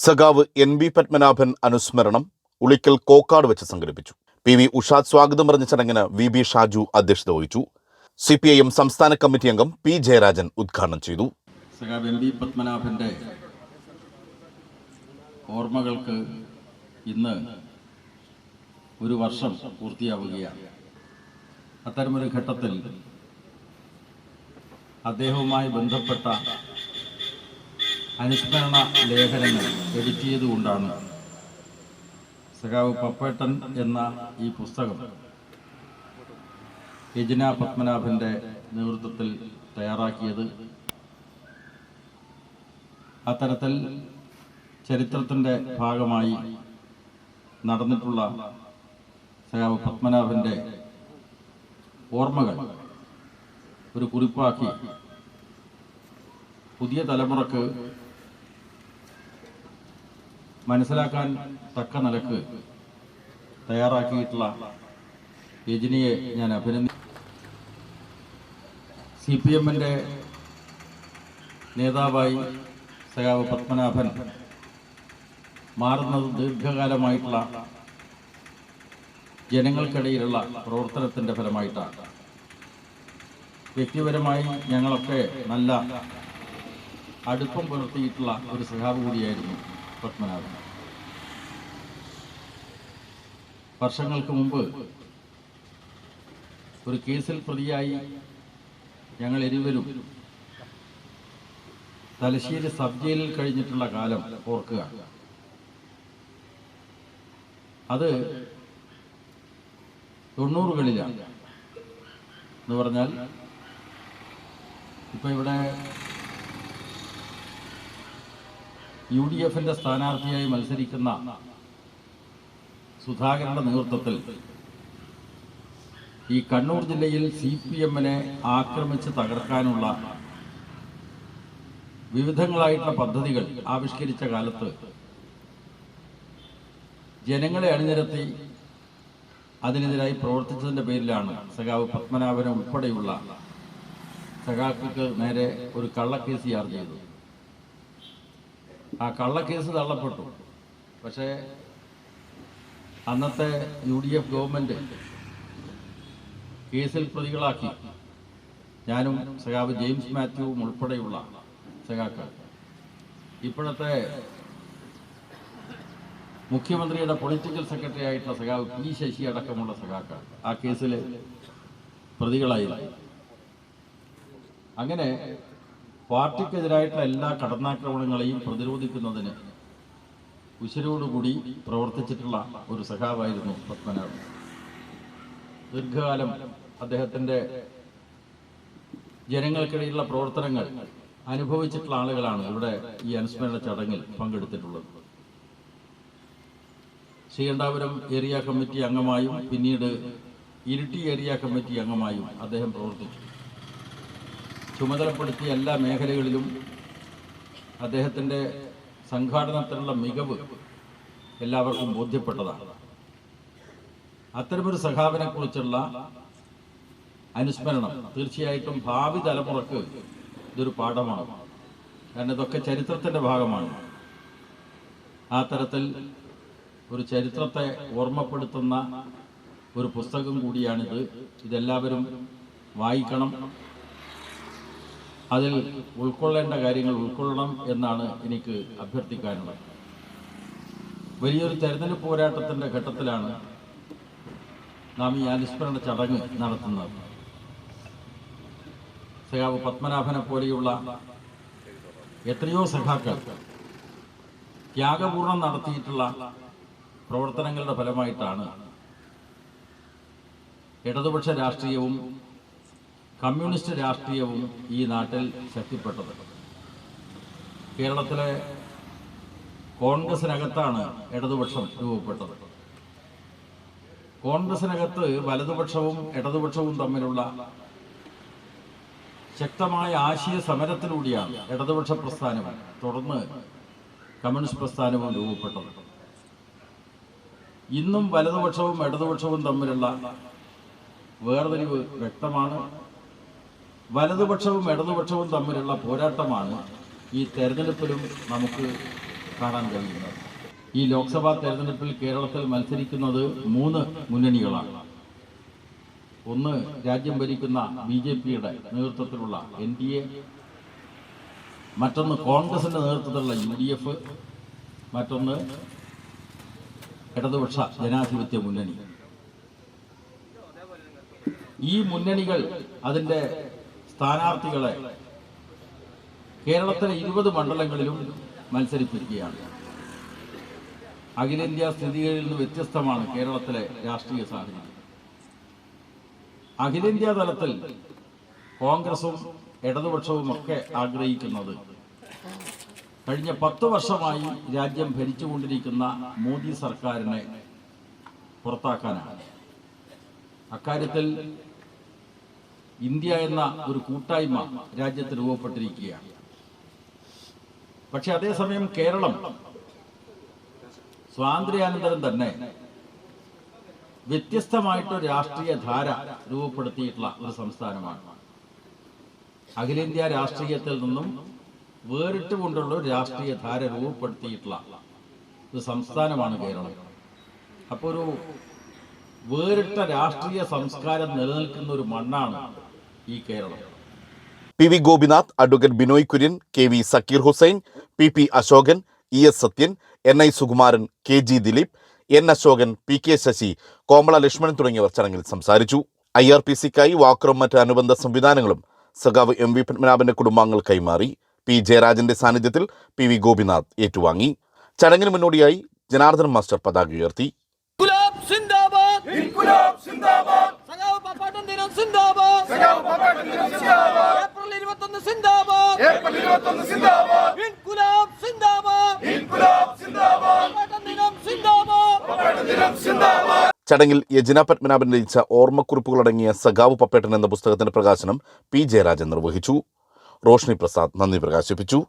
സഖാവ് N B Padmanabhan അനുസ്മരണം ഉളിക്കൽ കോക്കാട് വെച്ച് സംഘടിപ്പിച്ചു. പി വി ഉഷാദ് സ്വാഗതം പറഞ്ഞ ചടങ്ങിന് വി ബി ഷാജു അധ്യക്ഷത വഹിച്ചു. സി പി ഐ എം സംസ്ഥാന കമ്മിറ്റി അംഗം പി ജയരാജൻ ഉദ്ഘാടനം ചെയ്തു. സഖാവ് എം പത്മനാഭന്റെ ഓർമ്മകൾക്ക് ഇന്ന് ഒരു വർഷം പൂർത്തിയാവുകയാണ്. അത്തരമൊരു ഘട്ടത്തിൽ അദ്ദേഹവുമായി ബന്ധപ്പെട്ട അനുസ്മരണ ലേഖനങ്ങൾ എഡിറ്റ് ചെയ്തുകൊണ്ടാണ്. സഖാവ് പപ്പേട്ടൻ എന്ന ഈ പുസ്തകം യജന പത്മനാഭന്റെ നേതൃത്വത്തിൽ തയ്യാറാക്കിയത്. അത്തരത്തിൽ ചരിത്രത്തിന്റെ ഭാഗമായി നടന്നിട്ടുള്ള സഖാവ് പത്മനാഭന്റെ ഓർമ്മകൾ ഒരു കുറിപ്പാക്കി പുതിയ തലമുറയ്ക്ക് മനസ്സിലാക്കാൻ തക്ക നിലയ്ക്ക് തയ്യാറാക്കിയിട്ടുള്ള രജനിയെ ഞാൻ അഭിനന്ദി സി പി എമ്മിന്റെ നേതാവായി സഖാവ് പത്മനാഭൻ മാറുന്നത് ദീർഘകാലമായിട്ടുള്ള ജനങ്ങൾക്കിടയിലുള്ള പ്രവർത്തനത്തിന്റെ ഫലമായിട്ടാണ്. വ്യക്തിപരമായി ഞങ്ങളൊക്കെ നല്ല അടുപ്പം പുലർത്തിയിട്ടുള്ള ഒരു സഖാവ് കൂടിയായിരുന്നു പത്മനാഭൻ. വർഷങ്ങൾക്ക് മുമ്പ് ഒരു കേസിൽ പ്രതിയായി ഞങ്ങൾ ഇരുവരും തലശ്ശേരി സബ് ജയിലിൽ കഴിഞ്ഞിട്ടുള്ള കാലം ഓർക്കുക. അത് തൊണ്ണൂറുകളിലാണ്. എന്ന് പറഞ്ഞാൽ ഇപ്പം ഇവിടെ യു ഡി എഫിന്റെ സ്ഥാനാർത്ഥിയായി മത്സരിക്കുന്ന സുധാകരന്റെ നേതൃത്വത്തിൽ ഈ കണ്ണൂർ ജില്ലയിൽ സി പി എമ്മിനെ ആക്രമിച്ച് തകർക്കാനുള്ള വിവിധങ്ങളായിട്ടുള്ള പദ്ധതികൾ ആവിഷ്കരിച്ച കാലത്ത് ജനങ്ങളെ അണിനിരത്തി അതിനെതിരായി പ്രവർത്തിച്ചതിന്റെ പേരിലാണ് സഖാവ് പത്മനാഭനം ഉൾപ്പെടെയുള്ള സഖാക്കൾക്ക് നേരെ ഒരു കള്ളക്കേസ് ചാർജ് ചെയ്തു ആ കള്ളക്കേസ് തള്ളപ്പെട്ടു. പക്ഷേ അന്നത്തെ യു ഡി എഫ് ഗവൺമെന്റ് കേസിൽ പ്രതികളാക്കി. ഞാനും സഖാവ് ജെയിംസ് മാത്യുവും ഉൾപ്പെടെയുള്ള സഖാക്കൾ. ഇപ്പോഴത്തെ മുഖ്യമന്ത്രിയുടെ പൊളിറ്റിക്കൽ സെക്രട്ടറി ആയിട്ടുള്ള സഖാവ് പി ശശി അടക്കമുള്ള സഖാക്കൾ ആ കേസിൽ പ്രതികളായിരുന്നു അങ്ങനെ പാർട്ടിക്കെതിരായിട്ടുള്ള എല്ലാ കടന്നാക്രമണങ്ങളെയും പ്രതിരോധിക്കുന്നതിന് ഉശിരോടുകൂടി പ്രവർത്തിച്ചിട്ടുള്ള ഒരു സഖാവായിരുന്നു പത്മനാഭൻ. ദീർഘകാലം അദ്ദേഹത്തിന്റെ ജനങ്ങൾക്കിടയിലുള്ള പ്രവർത്തനങ്ങൾ അനുഭവിച്ചിട്ടുള്ള ആളുകളാണ് ഇവിടെ ഈ അനുസ്മരണ ചടങ്ങിൽ പങ്കെടുത്തിട്ടുള്ളത്. ശ്രീകണ്ഠാപുരം ഏരിയ കമ്മിറ്റി അംഗമായും പിന്നീട് ഇരിട്ടി ഏരിയ കമ്മിറ്റി അംഗമായും അദ്ദേഹം പ്രവർത്തിച്ചു. ചുമതലപ്പെടുത്തിയ എല്ലാ മേഖലകളിലും അദ്ദേഹത്തിന്റെ സംഘാടനത്തിനുള്ള മികവ് എല്ലാവർക്കും ബോധ്യപ്പെട്ടതാണ്. അത്തരമൊരു സഖാവിനെക്കുറിച്ചുള്ള അനുസ്മരണം തീർച്ചയായിട്ടും ഭാവി തലമുറയ്ക്ക് ഇതൊരു പാഠമാണ്. കാരണം ഇതൊക്കെ ചരിത്രത്തിന്റെ ഭാഗമാണ്. ആ തരത്തിൽ ഒരു ചരിത്രത്തെ ഓർമ്മപ്പെടുത്തുന്ന ഒരു പുസ്തകം കൂടിയാണിത്. ഇതെല്ലാവരും വായിക്കണം. അതിൽ ഉൾക്കൊള്ളേണ്ട കാര്യങ്ങൾ ഉൾക്കൊള്ളണം എന്നാണ് എനിക്ക് അഭ്യർത്ഥിക്കാനുള്ളത്. വലിയൊരു തെരഞ്ഞെടുപ്പ് പോരാട്ടത്തിന്റെ ഘട്ടത്തിലാണ് നാം ഈ അനുസ്മരണ ചടങ്ങ് നടത്തുന്നത്. സഖാവ് പത്മനാഭനെ പോലെയുള്ള എത്രയോ സഖാക്കൾ ത്യാഗപൂർണം നടത്തിയിട്ടുള്ള പ്രവർത്തനങ്ങളുടെ ഫലമായിട്ടാണ് ഇടതുപക്ഷ രാഷ്ട്രീയവും കമ്മ്യൂണിസ്റ്റ് രാഷ്ട്രീയവും ഈ നാട്ടിൽ ശക്തിപ്പെട്ടത്. കേരളത്തിലെ കോൺഗ്രസിനകത്താണ് ഇടതുപക്ഷം രൂപപ്പെട്ടത്. കോൺഗ്രസിനകത്ത് വലതുപക്ഷവും ഇടതുപക്ഷവും തമ്മിലുള്ള ശക്തമായ ആശയ സമരത്തിലൂടെയാണ് ഇടതുപക്ഷ പ്രസ്ഥാനവും തുടർന്ന് കമ്മ്യൂണിസ്റ്റ് പ്രസ്ഥാനവും രൂപപ്പെട്ടത്. ഇന്നും വലതുപക്ഷവും ഇടതുപക്ഷവും തമ്മിലുള്ള വേർതിരിവ് വ്യക്തമാണ്. വലതുപക്ഷവും ഇടതുപക്ഷവും തമ്മിലുള്ള പോരാട്ടമാണ് ഈ തെരഞ്ഞെടുപ്പിലും നമുക്ക് കാണാൻ കഴിയുന്നത്. ഈ ലോക്സഭാ തെരഞ്ഞെടുപ്പിൽ കേരളത്തിൽ മത്സരിക്കുന്നത് മൂന്ന് മുന്നണികളാണ്. ഒന്ന് രാജ്യം ഭരിക്കുന്ന ബി ജെ പിയുടെ നേതൃത്വത്തിലുള്ള എൻ ഡി എ മറ്റൊന്ന് കോൺഗ്രസിന്റെ നേതൃത്വത്തിലുള്ള യു ഡി എഫ് മറ്റൊന്ന് ഇടതുപക്ഷ ജനാധിപത്യ മുന്നണി. ഈ മുന്നണികൾ അതിന്റെ സ്ഥാനാർത്ഥികളെ കേരളത്തിലെ ഇരുപത് മണ്ഡലങ്ങളിലും മത്സരിപ്പിക്കുകയാണ്. അഖിലേന്ത്യാ സ്ഥിതികളിൽ നിന്ന് വ്യത്യസ്തമാണ് കേരളത്തിലെ രാഷ്ട്രീയ സാഹചര്യം. അഖിലേന്ത്യാ തലത്തിൽ കോൺഗ്രസും ഇടതുപക്ഷവും ഒക്കെ ആഗ്രഹിക്കുന്നത് കഴിഞ്ഞ പത്ത് വർഷമായി രാജ്യം ഭരിച്ചുകൊണ്ടിരിക്കുന്ന മോദി സർക്കാരിനെ പുറത്താക്കാനാണ്. അക്കാര്യത്തിൽ ഇന്ത്യ എന്ന ഒരു കൂട്ടായ്മ രാജ്യത്ത് രൂപപ്പെട്ടിരിക്കുകയാണ്. പക്ഷെ അതേസമയം കേരളം സ്വാതന്ത്ര്യാനന്തരം തന്നെ വ്യത്യസ്തമായിട്ട് രാഷ്ട്രീയ ധാര രൂപപ്പെടുത്തിയിട്ടുള്ള ഒരു സംസ്ഥാനമാണ്. അഖിലേന്ത്യാ രാഷ്ട്രീയത്തിൽ നിന്നും വേറിട്ട് കൊണ്ടുള്ള ഒരു രാഷ്ട്രീയ ധാര രൂപപ്പെടുത്തിയിട്ടുള്ള ഒരു സംസ്ഥാനമാണ് കേരളം. അപ്പോൾ ഒരു വേറിട്ട രാഷ്ട്രീയ സംസ്കാരം നിലനിൽക്കുന്ന ഒരു മണ്ണാണ് ഈ Keralam. P V Gopinath advocate Binoy Kurian K V Zakir Hussain P P Ashokan E S Sathyan N I Sukumaran K G Dileep N Ashokan P K Sasi Komala Lakshmanan തുടങ്ങിയവർ ചടങ്ങിൽ സംസാരിച്ചു. ഐ ആർ പി സിക്കായി വാക്കറും മറ്റ് അനുബന്ധ സംവിധാനങ്ങളും സഖാവ് M V പത്മനാഭന്റെ കുടുംബാംഗങ്ങൾ കൈമാറി. പി ജയരാജന്റെ സാന്നിധ്യത്തിൽ പി വി ഗോപിനാഥ് ഏറ്റുവാങ്ങി. ചടങ്ങിന് മുന്നോടിയായി ജനാർദ്ദൻ മാസ്റ്റർ പതാക ഉയർത്തി. സിന്ദാബാദ്. ഏപ്രിൽ ഇരുപത്തൊന്ന് സിന്ദാബാദ്. ഏപ്രിൽ ഇരുപത്തൊന്ന് സിന്ദാബാദ്. ഇൻകുലാബ് സിന്ദാബാദ്. ഇൻകുലാബ് സിന്ദാബാദ്. ദിനം സിന്ദാബാദ്. ദിനം സിന്ദാബാദ്. ചടങ്ങിൽ യജന പത്മനാഭൻ രചിച്ച ഓർമ്മക്കുറിപ്പുകളടങ്ങിയ സഖാവ് പപ്പേട്ടൻ എന്ന പുസ്തകത്തിന്റെ പ്രകാശനം പി. ജയരാജൻ നിർവഹിച്ചു. റോഷ്നി പ്രസാദ് നന്ദി പ്രകാശിപ്പിച്ചു.